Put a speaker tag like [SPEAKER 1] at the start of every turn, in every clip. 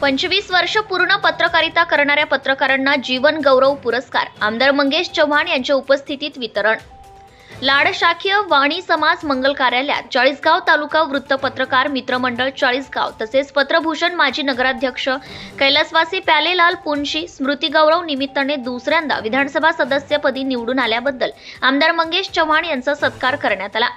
[SPEAKER 1] पंचवीस वर्ष पूर्ण पत्रकारिता करणाऱ्या पत्रकारांना जीवन गौरव पुरस्कार. आमदार मंगेश चव्हाण यांच्या उपस्थितीत वितरण. लाड शाखीय वाणी समाज मंगल कार्यालयात चाळीसगाव तालुका वृत्तपत्रकार मित्रमंडळ चाळीसगाव तसेच पत्रभूषण माजी नगराध्यक्ष कैलासवासी प्यालेलाल पुनशी स्मृती गौरव निमित्ताने दुसऱ्यांदा विधानसभा सदस्यपदी निवडून आल्याबद्दल आमदार मंगेश चव्हाण यांचा सत्कार करण्यात आला.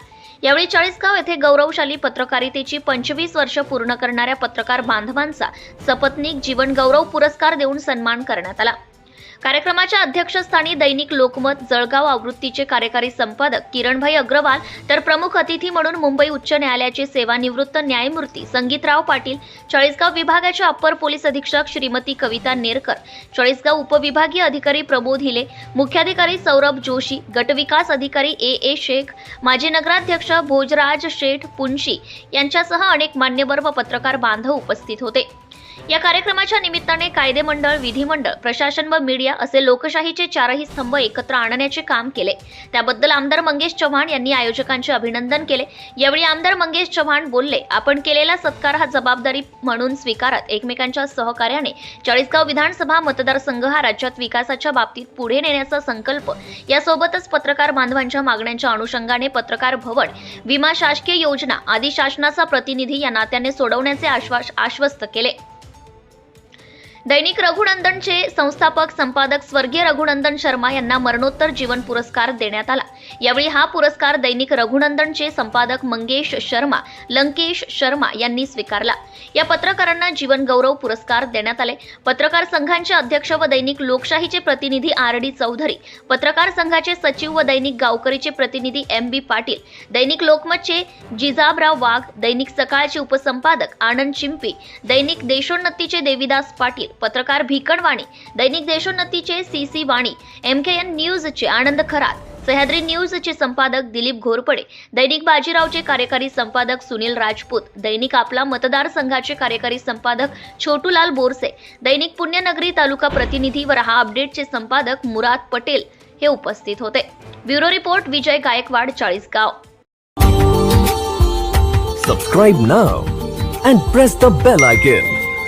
[SPEAKER 1] यावेळी चाळीसगाव येथे गौरवशाली पत्रकारितेची पंचवीस वर्ष पूर्ण करणाऱ्या पत्रकार बांधवांचा सपत्नीक जीवन गौरव पुरस्कार देऊन सन्मान करण्यात आला. कार्यक्रमाच्या अध्यक्षस्थानी दैनिक लोकमत जळगाव आवृत्तीचे कार्यकारी संपादक किरणभाई अग्रवाल तर प्रमुख अतिथी म्हणून मुंबई उच्च न्यायालयाचे सेवानिवृत्त न्यायमूर्ती संगीतराव पाटील चाळीसगाव विभागाच्या अप्पर पोलीस अधीक्षक श्रीमती कविता नेरकर चाळीसगाव उपविभागीय अधिकारी प्रबोध हिले मुख्याधिकारी सौरभ जोशी गटविकास अधिकारी ए ए शेख माजी नगराध्यक्ष भोजराज शेठ पुंशी यांच्यासह अनेक मान्यवर व पत्रकार बांधव उपस्थित होते. या कार्यक्रमाच्या निमित्ताने कायदे मंडळ विधिमंडळ प्रशासन व मीडिया असे लोकशाहीचे चारही स्तंभ एकत्र आणण्याचे काम केले. त्याबद्दल आमदार मंगेश चव्हाण यांनी आयोजकांचे अभिनंदन केले. यावेळी आमदार मंगेश चव्हाण बोलले आपण केलेला सत्कार हा जबाबदारी म्हणून स्वीकारत. एकमेकांच्या सहकार्याने चाळीसगाव विधानसभा मतदारसंघ हा राज्यात विकासाच्या बाबतीत पुढे नेण्याचा संकल्प यासोबतच पत्रकार बांधवांच्या मागण्यांच्या अनुषंगाने पत्रकार भवन विमा शासकीय योजना आदी शासनाचा प्रतिनिधी या नात्याने सोडवण्याचे आश्वास आश्वस्त केले. दैनिक रघुनंदनचे संस्थापक संपादक स्वर्गीय रघुनंदन शर्मा यांना मरणोत्तर जीवन पुरस्कार देण्यात आला. यावेळी हा पुरस्कार दैनिक रघुनंदनचे संपादक मंगेश शर्मा लंकेश शर्मा यांनी स्वीकारला. या पत्रकारांना जीवन गौरव पुरस्कार देण्यात आले. पत्रकार संघांचे अध्यक्ष व दैनिक लोकशाहीचे प्रतिनिधी आर डी चौधरी पत्रकार संघाचे सचिव व दैनिक गावकरीचे प्रतिनिधी एम बी पाटील दैनिक लोकमतचे जिजाबराव वाघ दैनिक सकाळचे उपसंपादक आनंद चिंपी दैनिक देशोन्नतीचे देविदास पाटील पत्रकार भिकणवाणी दैनिक देशोन्नतीचे C C Wani M K N न्यूजचे Anand Kharat Sahyadri न्यूजचे संपादक दिलीप घोरपडे दैनिक बाजीरावचे कार्यकारी संपादक सुनील राजपूत दैनिक आपला मतदारसंघाचे कार्यकारी संपादक छोटूलाल बोरसे दैनिक पुण्यनगरी तालुका प्रतिनिधी व रहा अपडेटचे संपादक मुराद पटेल हे उपस्थित होते bureau report Vijay Gaikwad Chalisgaon
[SPEAKER 2] subscribe now and press the bell icon.